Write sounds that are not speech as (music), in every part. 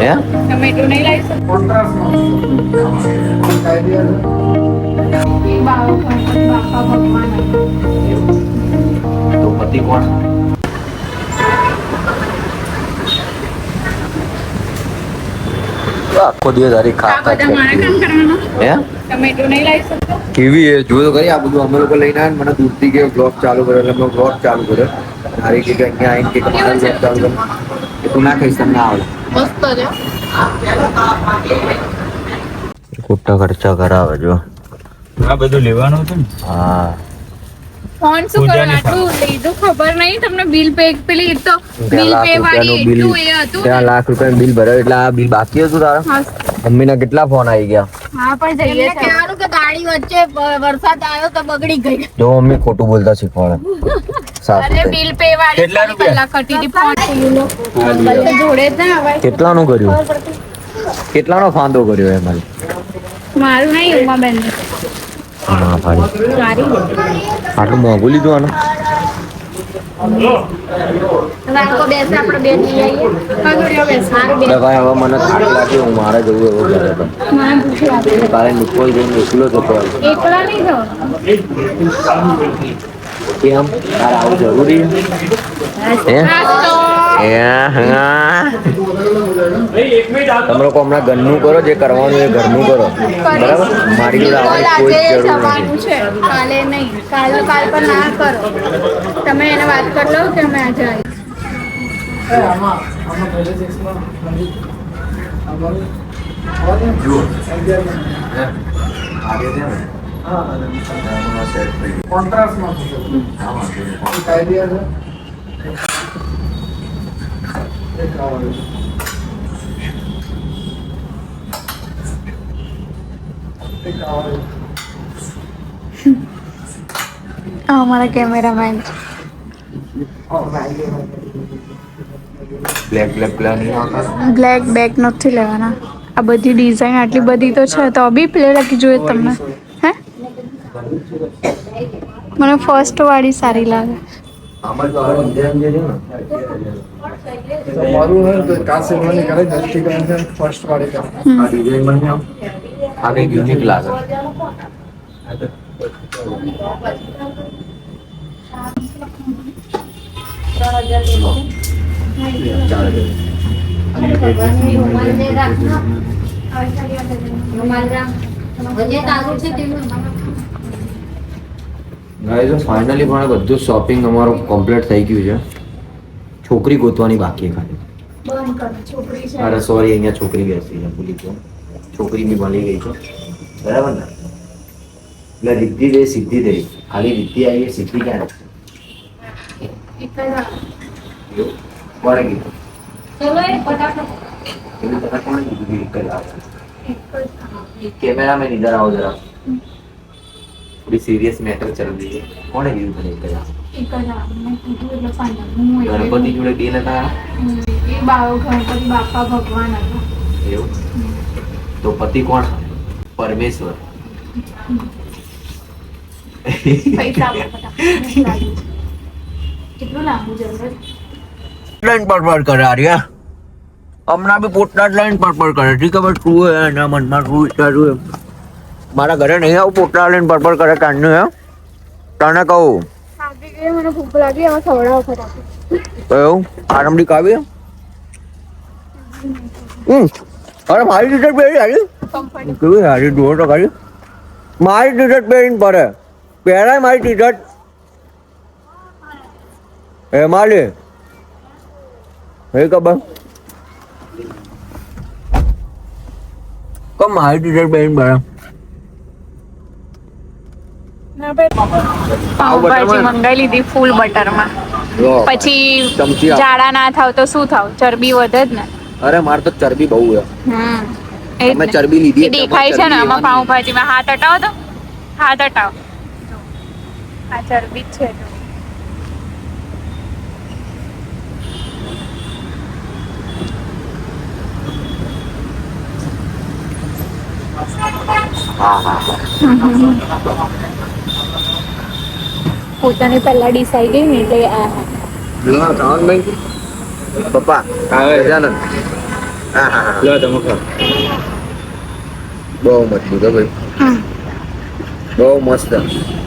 હે? ટમેટો નહીં લાવી શકો. તો પતિ કોણ? આખો દિવસ હરી ખા આ ખા બધા મારે કામ કરવાના? હે? ટમેટો નહીં લાવી શકો. કેવી એ? જો તો કરી આ બધું અમે લોકો લઈને આવે મને દૂરથી કે બ્લોગ ચાલુ કર્યો એટલે બ્લોગ ચાલુ કર્યો. મારી કે અહીંયા આવીને કે મારા બ્લોગ ચાલુ કર્યો. તું ના ખાઈશ તમને આવડે. મસ્ત છે. ખોટા ખર્ચા કરાવે જો. આ બધું લેવાનું હતું ને? હા. ફોન શું કરવાનું? આટલું લીધું ખબર નહીં તમને બિલ પે પેલી તો બિલ પે લાખ વાળી બિલ એટલું એ હતું ત્યાં લાખ રૂપિયાનું બિલ ભરાયું એટલે આ બિલ બાકી હતું તારા? મમ્મીના કેટલા ફોન આવી ગયા? હા પણ જઈએ છે કહેવાનું કે ગાડી વચ્ચે વરસાદ આવ્યો તો બગડી ગઈ. જો મમ્મી ખોટું બોલતા શીખવાડે. અરે બિલ પે વાળી કેટલા રૂપિયા? કટી દી ફોન તો જોડે ના કેટલાનું કર્યું? કેટલાનો ફાંદો કર્યો એમાં મારું નહીં ઉમાબેન હા ભાઈ. આટલું મોંઘું લીધું આનું? ભાઈ હવે મને થાક હું મારે જવું એવો ઘરે આપે તારે નિકોલ જઈને એકલો જતો કેમ? તારે આવું જરૂરી? હા? તમે લોકો હમણાં ઘરનું કરો જે કરવાનું એ ઘરનું કરો. બરાબર? મારી જોડે આવવાની કોઈ જરૂર નથી. છે કાલે નહીં. કાલે કાલ પર ના કરો. તમે એને વાત કરી લો કે અમે આજે આવીશું અમારા cameraman. Black black black bag નથી લેવાના. આ બધી ડિઝાઇન આટલી બધી તો છે તો બી પ્લે લખી જોઈએ તમને. હે? મને ફર્સ્ટ વાળી સારી લાગે. આમાં તો હવે ડિઝાઇન જે છે ને. હોય તો કાચ સેવવાની કરે દસથી કરીને ફર્સ્ટ વાળી કરે. આ ડિઝાઇન મને આમ? આ કંઈક યુનિક લાગે. તારું છે. તેનું ગાઈઝ ફાઇનલી પણ બધું શોપિંગ અમારું કમ્પ્લીટ થઈ ગયું છે. છોકરી ગોતવાની બાકી છે ખાલી. અરે સોરી અહીંયા છોકરી બેસી છે ભૂલી ગયો. છોકરી બી મળી ગઈ છે. બરાબર ને? એટલે રિદ્ધિ દે સિદ્ધિ દે. ખાલી રિદ્ધિ આવી સિદ્ધિ ક્યાં નથી કેમેરા કોણે કીધું? આવો. જરા. થોડી સિરિયસ મેટર ચલ રહી है। તને એક જ આવે ગણપતિ જોડે ડીલ હતા એ બાવો ગણપતિ બાપા ભગવાન હતા એવું તો પતિ કોણ પરમેશ્વર પૈસા આપો કેટલું લાંબુ જલ્દી લાઈન પર પર કરે રહ્યા હમણાં બી પોતાના જ લાઈન પર પર કરે ઠીક ખબર શું એના મનમાં શું વિચાર્યું એમ મારા ઘરે નહીં આવું પોટલા લઈને પર કરે કાનનું એમ? તને કહું. મને ભૂખ લાગી હવે ખવડાવો એવું? આરામથી કાવી હમ. અરે મારી ટી-શર્ટ પહેરી હારી કેવી હારી જુઓ તો ખાલી. મારી ટી-શર્ટ પહેરીને પડે પહેરાય મારી ટી-શર્ટ. એ માલી. એ ખબર. મારી ટી-શર્ટ પહેરીને પડે પાવભાજી મંગાવી લીધી ફૂલ બટરમાં. પછી જાડા ના થાવ તો શું થાવ? ચરબી વધે જ ને. અરે મારે તો ચરબી બહુ અમે ને. ચરબી લીધી દેખાય છે ને આમાં એમાં પાવભાજીમાં હાથ હટાવો તો. હાથ હટાવો. આ ચરબી જ છે હા હા હા. (laughs) પોતાની પહેલા ડિસાઈડ આવી ને એટલે આ. પપ્પા ગજાનન હા હા હા. લો તમે ખાઓ. બહુ મજબૂત હો ભાઈ. બહુ મસ્ત.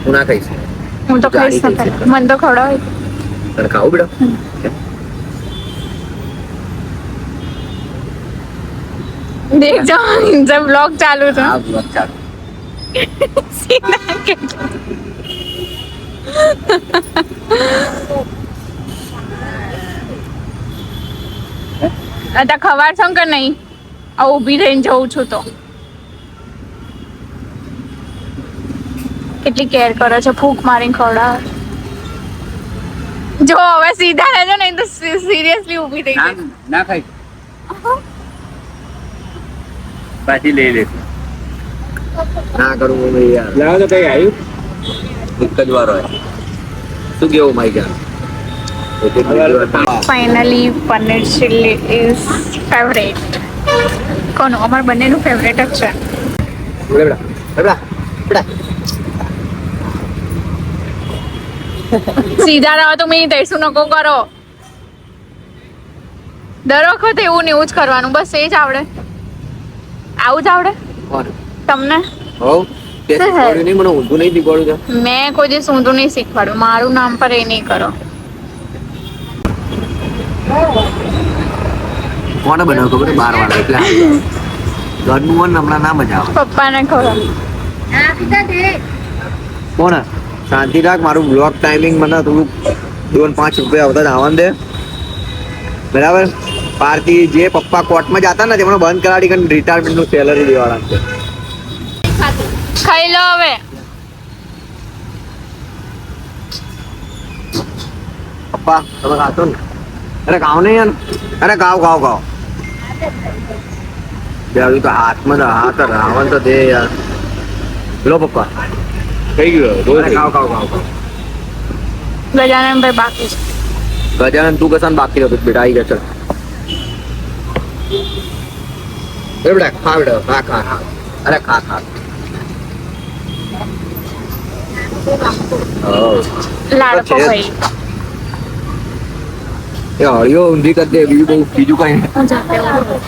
હું ના ખાઈશ? હું તો ખાઈશ મન મને તો ખવડાવે તને ખાવું બેટા? દેખજો જે બ્લોગ ચાલુ છે. આ બ્લોગ ચાલુ. (laughs) સીધા કે (laughs) અત્યારે ખવાર છો કે નહીં? આ ઊભી રહીને જઉં છું તો. કેટલી કેર કરો છો? ફૂંક મારીને ખવડાવે. જો હવે સીધા રહેજો નહીં તો સિરિયસલી ઊભી થઈ જાય ના ખાઈ. પાછી લઈ લેશું ના કરું ભાઈ યાર લાવો તો કઈ આવ્યું એક જ વાર હોય શું કેવું માઈ જાન. Finally paneer chilli is favourite કોનો? અમાર બંનેનું ફેવરેટ જ છે. બોલે બેટા બેટા બેટા સીધા રહો તો મેં તૈસું નકો કરો. દર વખતે એવું ને એવું જ કરવાનું. બસ એ જ આવડે. આવું જ આવડે? તમને? હો તે શીખવાડ્યું નહીં? મને ઊંધું નહીં શીખવાડ્યું મેં કોઈ દિવસ ઊંધું નહીં શીખવાડ્યું. મારું નામ પર એ નહીં કરો. કોને બનાવ્યું ખબર બાર વાળા એટલે ઘરનું હોય હમણાં ના મજા આવે. પપ્પાને ખબર. કોણ શાંતિ રાખ મારું બ્લોક ટાઈમિંગ મને થોડુંક દોન પાંચ રૂપિયા આવતા આવવાનું દે. બરાબર? પાર્ટી જે પપ્પા કોર્ટમાં જતા ને તેમણે બંધ કરાવી કરીને રિટાયરમેન્ટનું સેલરી દેવાના છે. ખાઈ લો હવે. પપ્પા તમે ખાતો ને? અરે ગાવ નહીં યાર. અરે ગાવ ગાવ ગાવ બે તો હાથમાં તો હાથ રાવણ તો દે યાર. લો પપ્પા. થઈ ગયો બહુ ગાવ ગાવ ગાવ ખાઓ ગજાનન ભાઈ બાકી છે. ગજાનન તું કસાન બાકી રહ્યો? બેટા આવી ગયા ચલ. એ બેટા ખા બેટા ખા ખા ખા. અરે ખા ખા. Oh. લાડકો છે જ. ભાઈ એ હળિયો ઊંધી કરી દે બીજું બહુ બીજું કઈ નહીં હું જાતે ઊંઘું.